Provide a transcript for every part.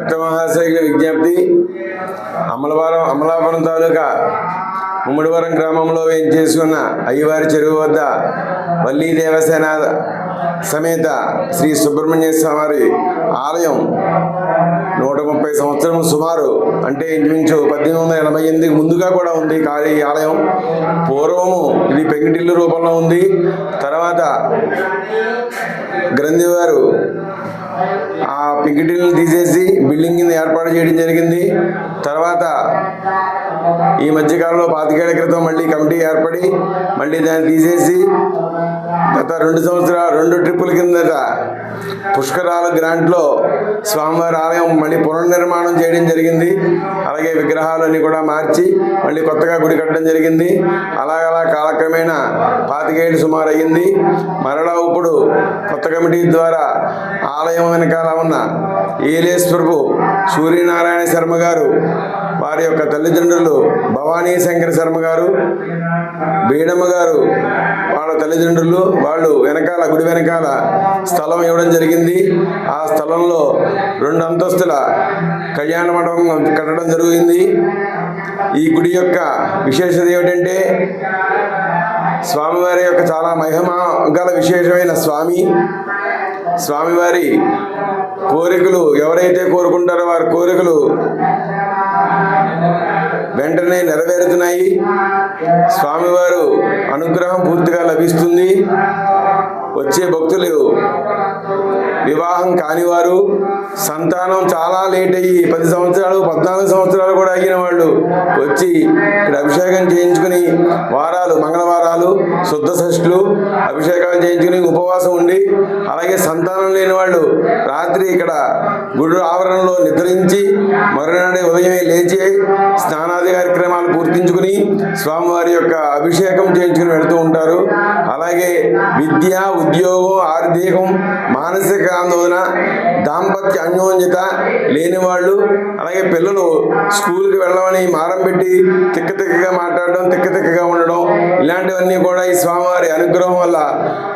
భక్త మహాశైల విజ్ఞప్తి అమలవరం అమలాపురం తాలూకా ముమ్మడివరం గ్రామంలో వేయించేసుకున్న అయ్యవారి చెరువు వద్ద వల్లీ దేవసేన సమేత శ్రీ సుబ్రహ్మణ్య స్వామి ఆలయం నూట ముప్పై సంవత్సరం సుమారు అంటే ఇంచుమించు పద్దెనిమిది వందల ఎనభై ఎనిమిదికి ముందుగా కూడా ఉంది కాళీ ఆలయం. పూర్వము ఇది పెంకిటిల్లు రూపంలో ఉంది. తర్వాత గ్రంథి వారు ఆ పెంకిటిల్ని తీసేసి బిల్డింగ్ కింద ఏర్పాటు చేయడం జరిగింది. తర్వాత ఈ మధ్యకాలంలో పాతికేళ్ళ క్రితం మళ్ళీ కమిటీ ఏర్పడి మళ్ళీ దాన్ని తీసేసి గత రెండు సంవత్సరాలు రెండు ట్రిప్పుల కిందట పుష్కరాల గ్రాంట్లో స్వామివారి ఆలయం మళ్ళీ పునర్నిర్మాణం చేయడం జరిగింది. అలాగే విగ్రహాలన్నీ కూడా మార్చి మళ్ళీ కొత్తగా గుడి కట్టడం జరిగింది. అలాగలా కాలక్రమేణా పాతికేళ్ళు సుమారు అయ్యింది మరలా ఇప్పుడు కొత్త కమిటీ ద్వారా ఆలయం వెనకాల ఉన్న ఏలేశ్వరపు సూర్యనారాయణ శర్మ గారు వారి యొక్క తల్లిదండ్రులు భవానీ శంకర శర్మ గారు బీడమ్మ గారు వాళ్ళ తల్లిదండ్రులు వాళ్ళు వెనకాల గుడి వెనకాల స్థలం ఇవ్వడం జరిగింది. ఆ స్థలంలో రెండు అంతస్తుల కళ్యాణ మండపం కట్టడం జరిగింది. ఈ గుడి యొక్క విశేషత ఏమిటంటే స్వామివారి యొక్క చాలా మహిమ గల విశేషమైన స్వామి. స్వామివారి కోరికలు ఎవరైతే కోరుకుంటారో వారి కోరికలు వెంటనే నెరవేరుతున్నాయి. స్వామివారు అనుగ్రహం పూర్తిగా లభిస్తుంది. వచ్చే భక్తులు వివాహం కానివారు సంతానం చాలా లేట్ అయ్యి పది సంవత్సరాలు పద్నాలుగు సంవత్సరాలు కూడా అయిన వాళ్ళు వచ్చి ఇక్కడ అభిషేకం చేయించుకుని వారాలు మంగళవారాలు శుద్ధ షష్ఠులు అభిషేకాలు చేయించుకుని ఉపవాసం ఉండి అలాగే సంతానం లేని వాళ్ళు రాత్రి ఇక్కడ గుడి ఆవరణలో నిద్రించి మరునాడే ఉదయమే లేచి స్నానాది కార్యక్రమాలు పూర్తించుకుని స్వామివారి యొక్క అభిషేకం చేయించుకుని వెళుతూ ఉంటారు. అలాగే విద్య ఉద్యోగం ఆర్థికం మానసిక ఆందోళన దాంపత్య అన్యోన్యత లేని వాళ్ళు అలాగే పిల్లలు స్కూల్కి వెళ్ళమని మారం పెట్టి తిక్క తిక్కగా మాట్లాడడం తిక్క తిక్కగా ఉండడం ఇలాంటివన్నీ కూడా ఈ స్వామివారి అనుగ్రహం వల్ల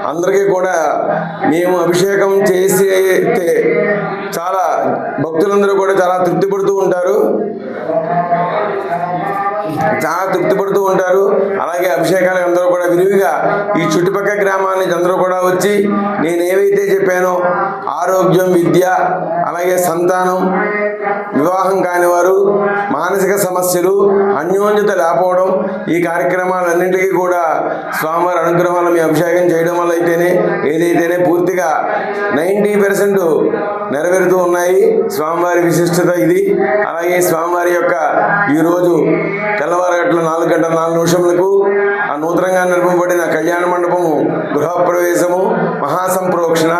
అందరికీ కూడా మేము అభిషేకం చేసి చాలా భక్తులందరూ కూడా చాలా తృప్తి పడుతూ ఉంటారు. చాలా తృప్తిపడుతూ ఉంటారు. అలాగే అభిషేకాలు అందరూ కూడా విరివిగా ఈ చుట్టుపక్కల గ్రామాల నుంచి అందరూ కూడా వచ్చి నేను ఏవైతే చెప్పానో ఆరోగ్యం విద్య అలాగే సంతానం వివాహం కాని వారు మానసిక సమస్యలు అన్యోన్యత లేకపోవడం ఈ కార్యక్రమాలన్నింటికీ కూడా స్వామివారి అనుగ్రహం వల్ల మీ అభిషేకం చేయడం వల్ల అయితేనే ఏదైతేనే పూర్తిగా నైంటీ పర్సెంట్ నెరవేరుతూ ఉన్నాయి. స్వామివారి విశిష్టత ఇది. అలాగే స్వామివారి యొక్క ఈరోజు తెల్లవారగట్ల నాలుగు గంటల నాలుగు నిమిషములకు ఆ నూతనంగా నిర్మింపబడిన కళ్యాణ మండపము గృహప్రవేశము మహాసంప్రోక్షణ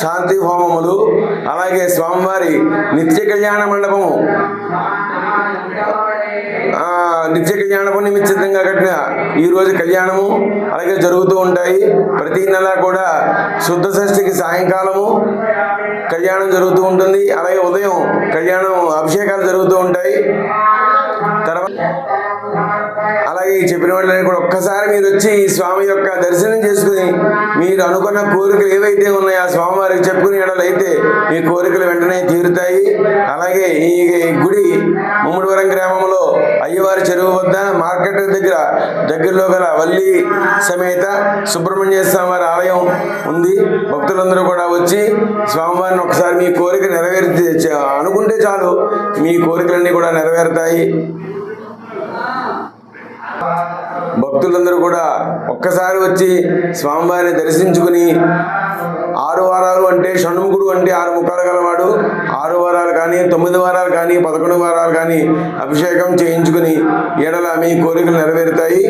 శాంతి హోమములు అలాగే స్వామివారి నిత్య కళ్యాణ మండపము. నిత్య కళ్యాణము నిమిత్తంగా కట్టిన ఈ రోజు కళ్యాణము అలాగే జరుగుతూ ఉంటాయి. ప్రతి నెల కూడా శుద్ధ షష్ఠికి సాయంకాలము కళ్యాణం జరుగుతూ ఉంటుంది. అలాగే ఉదయం కళ్యాణం అభిషేకాలు జరుగుతూ ఉంటాయి. తర్వాత అలాగే చెప్పిన వాళ్ళని కూడా ఒక్కసారి మీరు వచ్చి ఈ స్వామి యొక్క దర్శనం చేసుకుని మీరు అనుకున్న కోరికలు ఏవైతే ఉన్నాయో ఆ స్వామివారికి చెప్పుకుని అయితే మీ కోరికలు వెంటనే తీరుతాయి. అలాగే ఈ గుడి ముమ్మడివరం గ్రామంలో అయ్యవారి చెరువు వద్ద మార్కెట్ దగ్గర దగ్గరలో గల వల్లి సమేత సుబ్రహ్మణ్య స్వామివారి ఆలయం ఉంది. భక్తులందరూ కూడా వచ్చి స్వామివారిని ఒకసారి మీ కోరిక నెరవేర్చి అనుకుంటే చాలు మీ కోరికలన్నీ కూడా నెరవేరుతాయి. భక్తులందరూ కూడా ఒక్కసారి వచ్చి స్వామివారిని దర్శించుకుని ఆరు వారాలు అంటే షణ్ముఖుడు అంటే ఆరు ముఖాలు గలవాడు. ఆరు వారాలు కానీ తొమ్మిది వారాలు కానీ పదకొండు వారాలు కానీ అభిషేకం చేయించుకుని ఏడల మీ కోరికలు నెరవేరుతాయి.